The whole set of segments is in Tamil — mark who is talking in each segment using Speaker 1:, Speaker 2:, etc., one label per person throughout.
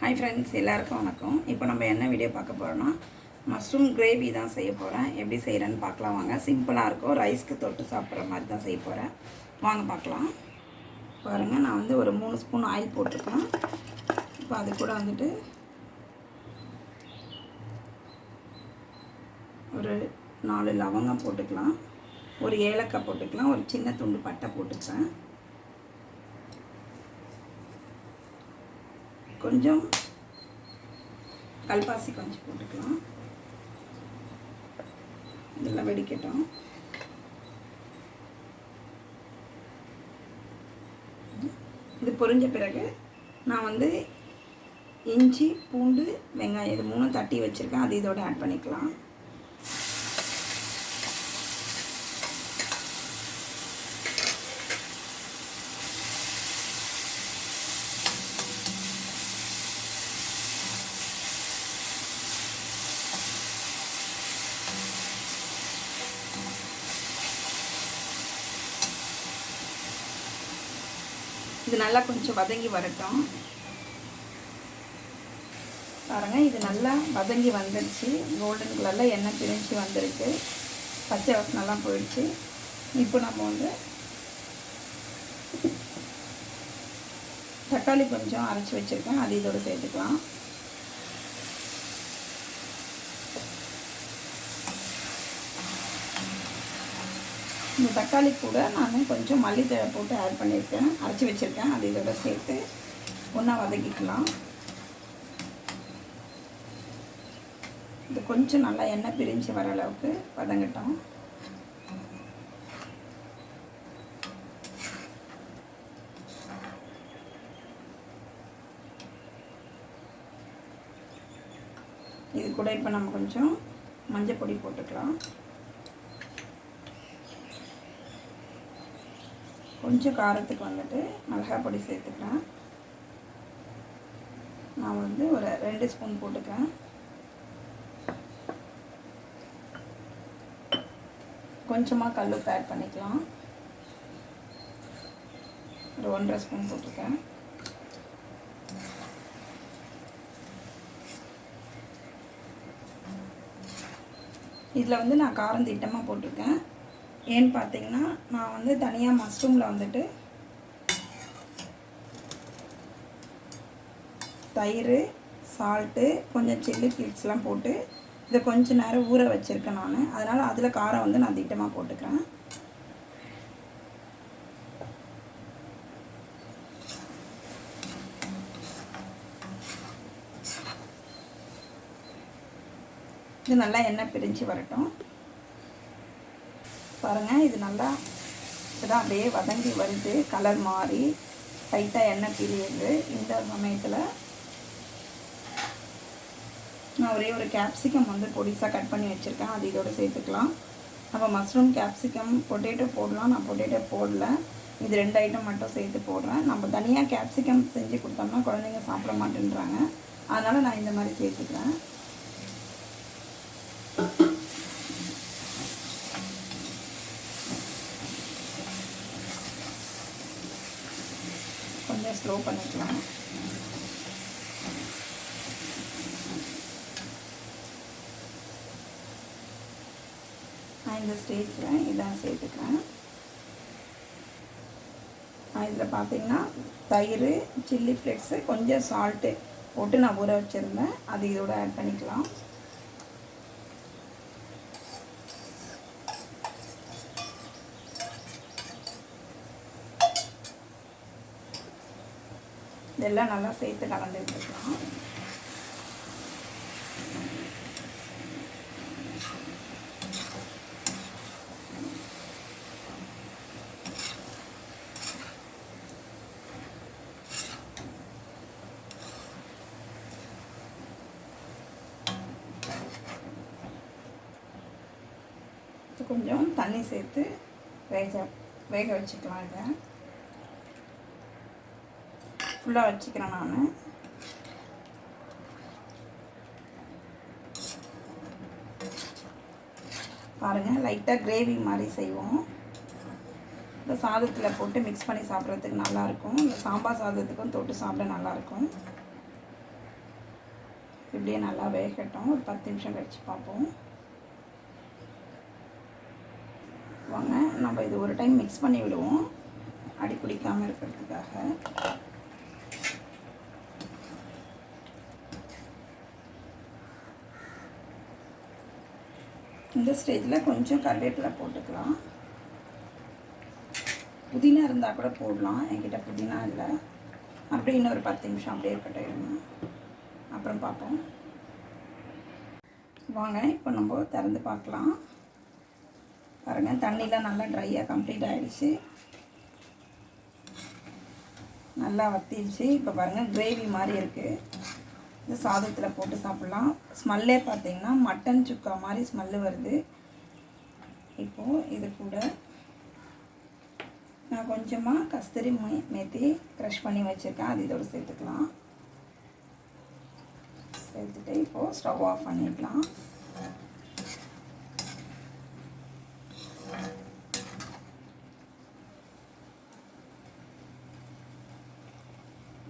Speaker 1: ஹாய் ஃப்ரெண்ட்ஸ் எல்லாருக்கும் வணக்கம். இப்போ நம்ம என்ன வீடியோ பார்க்க போகிறோன்னா மஷ்ரூம் கிரேவி தான் செய்ய போகிறேன் எப்படி செய்கிறேன்னு பார்க்கலாம். வாங்க சிம்பிளாக இருக்கும். ரைஸ்க்கு தொட்டு சாப்பிட்ற மாதிரி தான் செய்ய போகிறேன் வாங்க பார்க்கலாம். பாருங்கள் நான் வந்து ஒரு மூணு ஸ்பூன் ஆயில் போட்டிருக்கேன். இப்போ அது கூட வந்துட்டு ஒரு நாலு லவங்கம் போட்டுக்கலாம். ஒரு ஏலக்காய் போட்டுக்கலாம். ஒரு சின்ன துண்டு பட்டை போட்டுக்கிறேன். கொஞ்சம் கல்பாசி கொஞ்சம் போட்டுக்கலாம். இதெல்லாம் வெடிக்கட்டும். இது பொரிஞ்ச பிறகு நான் வந்து இஞ்சி பூண்டு வெங்காயம் இது மூணும் தட்டி வச்சுருக்கேன். அது இதோட ஆட் பண்ணிக்கலாம். இது நல்லா கொஞ்சம் வதங்கி வரட்டும். பாருங்கள் இது நல்லா வதங்கி வந்துடுச்சு கோல்டன் கலரில் எண்ணெய் பிரிஞ்சு வந்திருக்கு. பச்சை வசனெல்லாம் போயிடுச்சு. இப்போ நம்ம வந்து தக்காளி கொஞ்சம் அரைச்சி வச்சுருக்கேன். அது இதோடு சேர்த்துக்கலாம். இந்த தக்காளி கூட நான் கொஞ்சம் மல்லித்தழை போட்டு ஆட் பண்ணியிருக்கேன். அரைச்சி வச்சுருக்கேன். அது இதோட சேர்த்து ஒன்றா வதக்கிக்கலாம். இது கொஞ்சம் நல்லா எண்ணெய் பிரிஞ்சு வர அளவுக்கு வதங்கட்டும். இது கூட இப்போ நம்ம கொஞ்சம் மஞ்சள் பொடி போட்டுக்கலாம். கொஞ்சம் காரத்துக்கு வந்துட்டு மிளகாய் பொடி சேர்த்துக்கிறேன். நான் வந்து ஒரு ரெண்டு ஸ்பூன் போட்டுக்கிறேன். கொஞ்சமாக கல்லுப்பு ஆட் பண்ணிக்கலாம். ஒரு ஒன்றரை ஸ்பூன் போட்டிருக்கேன் இதில் வந்து நான் காரம் திட்டமாக போட்டிருக்கேன். ஏன்னு பார்த்தீங்கன்னா நான் வந்து தனியாக மஷ்ரூமில் வந்துட்டு தயிர் சால்ட்டு கொஞ்சம் சில்லி ஃப்ளீக்ஸ்லாம் போட்டு இதை கொஞ்சம் நேரம் ஊற வச்சுருக்கேன் நான். அதனால் அதில் காரம் வந்து நான் திட்டமாக போட்டுக்கிறேன். இது நல்லா எண்ணெய் பிரிஞ்சு வரட்டும். பாருங்கள் இது நல்லா இப்போதான் அப்படியே வதங்கி வருது. கலர் மாறி லைட்டாக எண்ணெய் பிரியுது இந்த சமயத்தில் நான் ஒரே ஒரு கேப்சிகம் வந்து பொடிசாக கட் பண்ணி வச்சுருக்கேன். அது இதோட சேர்த்துக்கலாம். நம்ம மஷ்ரூம் கேப்சிகம் பொட்டேட்டோ போடலாம். நான் பொட்டேட்டோ போடல. இது ரெண்டு ஐட்டம் மட்டும் சேர்த்து போடுறேன். நம்ம தனியாக கேப்சிகம் செஞ்சு கொடுத்தோம்னா குழந்தைங்க சாப்பிட மாட்டேன்றாங்க. அதனால் நான் இந்த மாதிரி சேர்த்துக்கிறேன். கொஞ்சம் ஸ்லோ பண்ணிக்கலாம். நான் இந்த ஸ்டேஜில் இதான் சேர்த்துக்கிறேன். நான் இதில் பார்த்தீங்கன்னா தயிர் சில்லி ஃப்ளேக்ஸு கொஞ்சம் சால்ட்டு போட்டு நான் ஊற வச்சுருந்தேன். அது இதோட ஆட் பண்ணிக்கலாம். இதெல்லாம் நல்லா சேர்த்து கலந்து விட்டுக்கலாம் கொஞ்சம் தண்ணி சேர்த்து வேக வேக வச்சுக்கலாம் இதை. ஃபுல்லாக வச்சுக்கிறேன் நான். பாருங்கள் லைட்டாக கிரேவி மாதிரி செய்வோம். இந்த சாதத்தில் போட்டு மிக்ஸ் பண்ணி சாப்பிட்றதுக்கு நல்லாயிருக்கும். இந்த சாம்பார் சாதத்துக்கும் தொட்டு சாப்பிட நல்லாயிருக்கும். இப்படியே நல்லா வேகட்டும். ஒரு பத்து நிமிஷம் கழித்து பார்ப்போம். வாங்க நம்ம இது ஒரு டைம் மிக்ஸ் பண்ணி விடுவோம். அடி பிடிக்காமல் இருக்கிறதுக்காக. இந்த ஸ்டேஜில் கொஞ்சம் கருவேப்பிலை போட்டுக்கலாம். புதினா இருந்தால் கூட போடலாம். என்கிட்ட புதினா இல்லை. அப்படியே இன்னும் ஒரு பத்து நிமிஷம் அப்படியே இருக்கட்டும் இருங்க. அப்புறம் பார்ப்போம். வாங்க இப்போ நம்ம திறந்து பார்க்கலாம். பாருங்கள் தண்ணியில் நல்லா ட்ரையாக கம்ப்ளீட் ஆகிடுச்சு நல்லா வத்திடுச்சு. இப்போ பாருங்கள் கிரேவி மாதிரி இருக்குது இது சாதத்தில் போட்டு சாப்பிட்லாம். ஸ்மெல்லே பார்த்தீங்கன்னா மட்டன் சுக்கா மாதிரி ஸ்மெல்லு வருது. இப்போது இது கூட நான் கொஞ்சமாக கஸ்தூரி மே மேத்தி க்ரஷ் பண்ணி வச்சுருக்கேன். அது இதோடு சேர்த்துக்கலாம். சேர்த்துட்டு இப்போது ஸ்டவ் ஆஃப் பண்ணிடலாம்.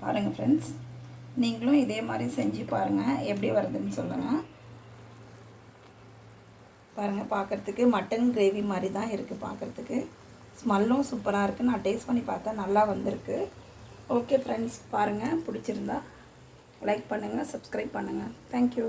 Speaker 1: பாருங்கள் ஃப்ரெண்ட்ஸ் நீங்களும் இதே மாதிரி செஞ்சு பாருங்கள் எப்படி வருதுன்னு சொல்லுங்கள் பாருங்கள் பார்க்குறதுக்கு மட்டன் கிரேவி மாதிரி தான் இருக்குது பார்க்குறதுக்கு. ஸ்மெல்லும் சூப்பராக இருக்குது நான் டேஸ்ட் பண்ணி பார்த்தேன் நல்லா வந்திருக்கு. ஓகே ஃப்ரெண்ட்ஸ் பாருங்கள் பிடிச்சிருந்தா லைக் பண்ணுங்கள் சப்ஸ்கிரைப் பண்ணுங்கள் தேங்க்யூ